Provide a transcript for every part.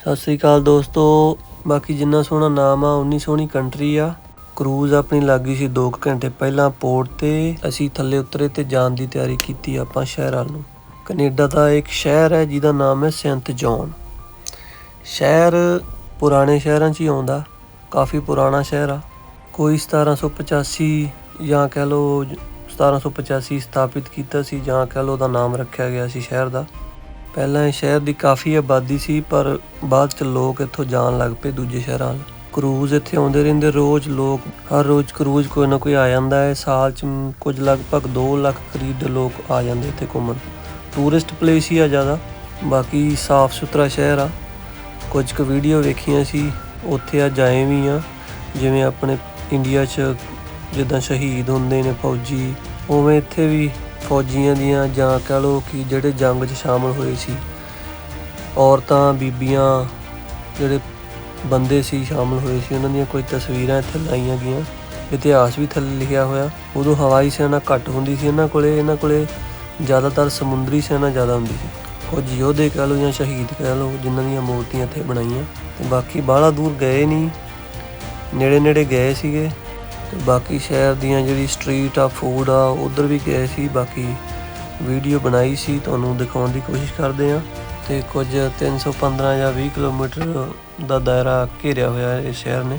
ਸਤਿ ਸ੍ਰੀ ਅਕਾਲ ਦੋਸਤੋ। ਬਾਕੀ ਜਿੰਨਾ ਸੋਹਣਾ ਨਾਮ ਆ, ਉਨੀ ਸੋਹਣੀ ਕੰਟਰੀ ਆ। ਕਰੂਜ਼ ਆਪਣੀ ਲੱਗੀ ਸੀ 2 ਘੰਟੇ ਪਹਿਲਾਂ ਪੋਰਟ ਤੇ। ਅਸੀਂ ਥੱਲੇ ਉਤਰੇ ਤੇ ਜਾਣ ਦੀ ਤਿਆਰੀ ਕੀਤੀ ਆਪਾਂ ਸ਼ਹਿਰਾਂ ਨੂੰ। ਕੈਨੇਡਾ ਦਾ ਇੱਕ ਸ਼ਹਿਰ ਹੈ, ਜਿਹਦਾ ਨਾਮ ਹੈ ਸੈਂਟ ਜੌਨ। ਸ਼ਹਿਰ ਪੁਰਾਣੇ ਸ਼ਹਿਰਾਂ 'ਚ ਹੀ ਆਉਂਦਾ, ਕਾਫੀ ਪੁਰਾਣਾ ਸ਼ਹਿਰ ਆ। ਕੋਈ 1785 ਜਾਂ ਕਹਿ ਲਓ 1785 ਸਥਾਪਿਤ ਕੀਤਾ ਸੀ ਜਾਂ ਕਹਿ ਲਓ ਉਹਦਾ ਨਾਮ ਰੱਖਿਆ ਗਿਆ ਸੀ ਸ਼ਹਿਰ ਦਾ। ਪਹਿਲਾਂ ਇਹ ਸ਼ਹਿਰ ਦੀ ਕਾਫੀ ਆਬਾਦੀ ਸੀ, ਪਰ ਬਾਅਦ ਚ ਲੋਕ ਇੱਥੋਂ ਜਾਣ ਲੱਗ ਪਏ ਦੂਜੇ ਸ਼ਹਿਰਾਂ ਵੱਲ। ਕਰੂਜ਼ ਇੱਥੇ ਆਉਂਦੇ ਰਹਿੰਦੇ, ਰੋਜ਼ ਲੋਕ, ਹਰ ਰੋਜ਼ ਕਰੂਜ਼ ਕੋਈ ਨਾ ਕੋਈ ਆ ਜਾਂਦਾ ਹੈ। ਸਾਲ ਚ ਕੁਝ ਲਗਭਗ 2 ਲੱਖ ਕਰੀਬ ਦੇ ਲੋਕ ਆ ਜਾਂਦੇ ਇੱਥੇ ਘੁੰਮਣ। ਟੂਰਿਸਟ ਪਲੇਸ ਹੀ ਆ ਜ਼ਿਆਦਾ, ਬਾਕੀ ਸਾਫ਼ ਸੁਥਰਾ ਸ਼ਹਿਰ ਆ। ਕੁਝ ਕੁ ਵੀਡੀਓ ਵੇਖੀਆਂ ਸੀ, ਉੱਥੇ ਆ ਜਾਏ ਵੀ ਆ ਜਿਵੇਂ ਆਪਣੇ ਇੰਡੀਆ 'ਚ ਜਿੱਦਾਂ ਸ਼ਹੀਦ ਹੁੰਦੇ ਨੇ ਫੌਜੀ, ਉਵੇਂ ਇੱਥੇ ਵੀ ਫੌਜੀਆਂ ਦੀਆਂ ਜਾਂ ਕਹਿ ਲਓ ਕਿ ਜਿਹੜੇ ਜੰਗ 'ਚ ਸ਼ਾਮਲ ਹੋਏ ਸੀ, ਔਰਤਾਂ, ਬੀਬੀਆਂ ਜਿਹੜੇ ਬੰਦੇ ਸੀ ਸ਼ਾਮਲ ਹੋਏ ਸੀ, ਉਹਨਾਂ ਦੀਆਂ ਕੋਈ ਤਸਵੀਰਾਂ ਇੱਥੇ ਲਾਈਆਂ ਗਈਆਂ। ਇਤਿਹਾਸ ਵੀ ਥੱਲੇ ਲਿਖਿਆ ਹੋਇਆ। ਉਦੋਂ ਹਵਾਈ ਸੈਨਾ ਘੱਟ ਹੁੰਦੀ ਸੀ, ਇਹਨਾਂ ਕੋਲੇ ਇਹਨਾਂ ਕੋਲੇ ਜ਼ਿਆਦਾਤਰ ਸਮੁੰਦਰੀ ਸੈਨਾ ਜ਼ਿਆਦਾ ਹੁੰਦੀ ਸੀ। ਕੁਝ ਯੋਧੇ ਕਹ ਲਓ ਜਾਂ ਸ਼ਹੀਦ ਕਹ ਲਓ, ਜਿਨ੍ਹਾਂ ਦੀਆਂ ਮੂਰਤੀਆਂ ਇੱਥੇ ਬਣਾਈਆਂ। ਤੇ ਬਾਕੀ ਬਾਹਲਾ ਦੂਰ ਗਏ ਨਹੀਂ। ਨੇੜੇ ਨੇੜੇ ਗਏ ਸੀਗੇ। ਤੇ ਬਾਕੀ ਸ਼ਹਿਰ ਦੀਆਂ ਜਿਹੜੀ ਸਟਰੀਟ ਆ ਫੂਡ ਆ, ਉਧਰ ਵੀ ਗਏ ਸੀ, ਬਾਕੀ ਵੀਡੀਓ ਬਣਾਈ ਸੀ, ਤੁਹਾਨੂੰ ਦਿਖਾਉਣ ਦੀ ਕੋਸ਼ਿਸ਼ ਕਰਦੇ ਆ ਤੇ ਕੁਝ 315 ਜਾਂ 20 ਕਿਲੋਮੀਟਰ ਦਾ ਦਾਇਰਾ ਘੇਰਿਆ ਹੋਇਆ ਇਸ ਸ਼ਹਿਰ ਨੇ।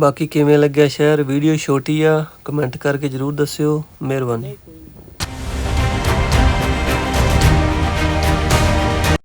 ਬਾਕੀ ਕਿਵੇਂ ਲੱਗਿਆ ਸ਼ਹਿਰ? ਵੀਡੀਓ ਛੋਟੀ ਆ ਕਮੈਂਟ ਕਰਕੇ ਜਰੂਰ ਦੱਸਿਓ। ਮਿਹਰਬਾਨੀ।